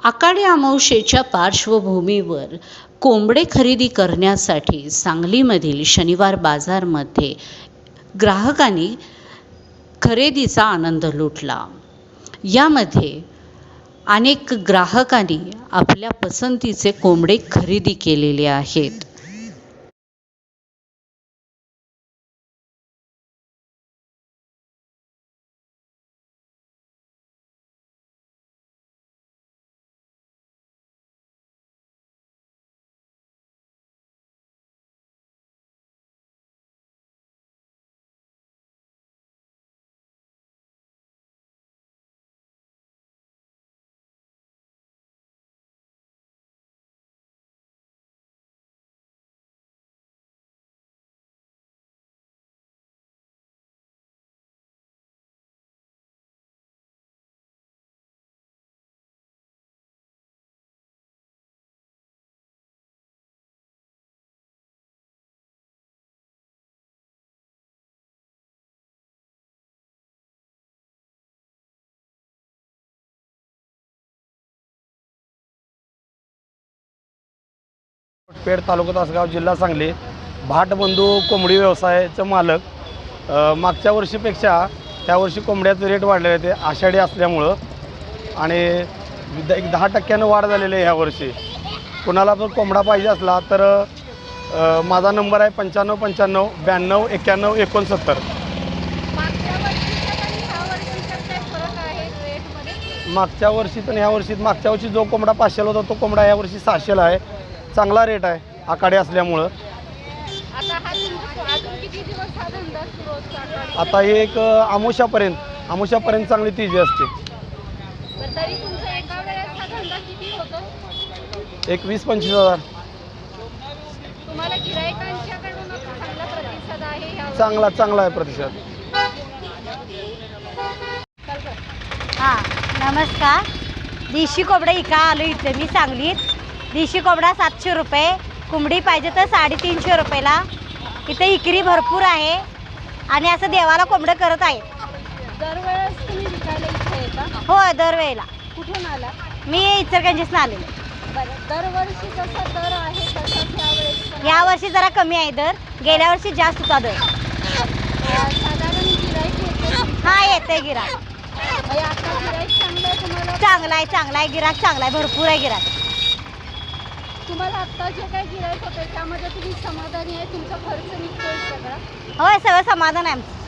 आकाडी अमावशेच्या पार्श्वभूमीवर कोंबडे खरेदी करण्यासाठी सांगलीमधील शनिवार बाजारमध्ये ग्राहकांनी खरेदीचा आनंद लुटला. यामध्ये अनेक ग्राहकांनी आपल्या पसंतीचे कोंबडे खरेदी केलेले आहेत. पेड तालुका तासगाव जिल्हा सांगली. भाटबंधू कोंबडी व्यवसायाचं मालक. अ, मागच्या वर्षीपेक्षा ह्या वर्षी कोंबड्याचे रेट वाढलेले ते आषाढी असल्यामुळं. आणि द- एक दहा टक्क्यानं वाढ झालेली आहे ह्या वर्षी. कुणाला पण कोंबडा पाहिजे असला तर अ, माझा नंबर आहे पंच्याण्णव पंच्याण्णव ब्याण्णव एक्क्याण्णव एकोणसत्तर. मागच्या वर्षीच्या आणि ह्या वर्षीच्यात काय फरक आहे रेटमध्ये? मागच्या वर्षी पण ह्या वर्षी मागच्या वर्षी जो कोंबडा पाचशेला होता तो कोंबडा ह्या वर्षी सहाशेला आहे. चांगला रेट आहे आकाडे असल्यामुळं. आता हा तुमचा अजून किती दिवस हा धंदा सुरू असतो आठवड्यात? आता हे एक आमुषापर्यंत आमुषापर्यंत चांगली तेजी असते. तर तरी तुमचा एका वेळेस हा धंदा किती होतो? एक वीस पंचवीस हजार. तुम्हाला गिरायकांच्याकडून चांगला प्रतिसाद आहे ह्या चांगला चांगला आहे प्रतिसाद. हां नमस्कार. देशी कोंबडा इका आलो इथे मी सांगलीत. देशी कोंबडा सातशे रुपये. कोंबडी पाहिजे तर साडेतीनशे रुपयाला. इथे इकरी भरपूर आहे. आणि असं देवाला कोंबडं करत आहे. दरवेळेस तुम्ही विकायला इथे येता? हो दरवेळेला. कुठून आला? मी इचरगंजीसनं आलेले. बरं दरवर्षी जसा दर आहे तसाच यावेळेस पण या वर्षी जरा कमी आहे दर. गेल्या वर्षी जास्त होता दर. साधारण गिराईक हां येते गिराक म्हणजे चांगला आहे चांगला आहे गिराक चांगला आहे. भरपूर आहे गिराक तुम्हाला आत्ता जे काही गिराईक होतं त्यामध्ये तुम्ही समाधानी आहे तुमचा खर्च निघतोय सगळा. होय सगळं समाधान आहे आमचं.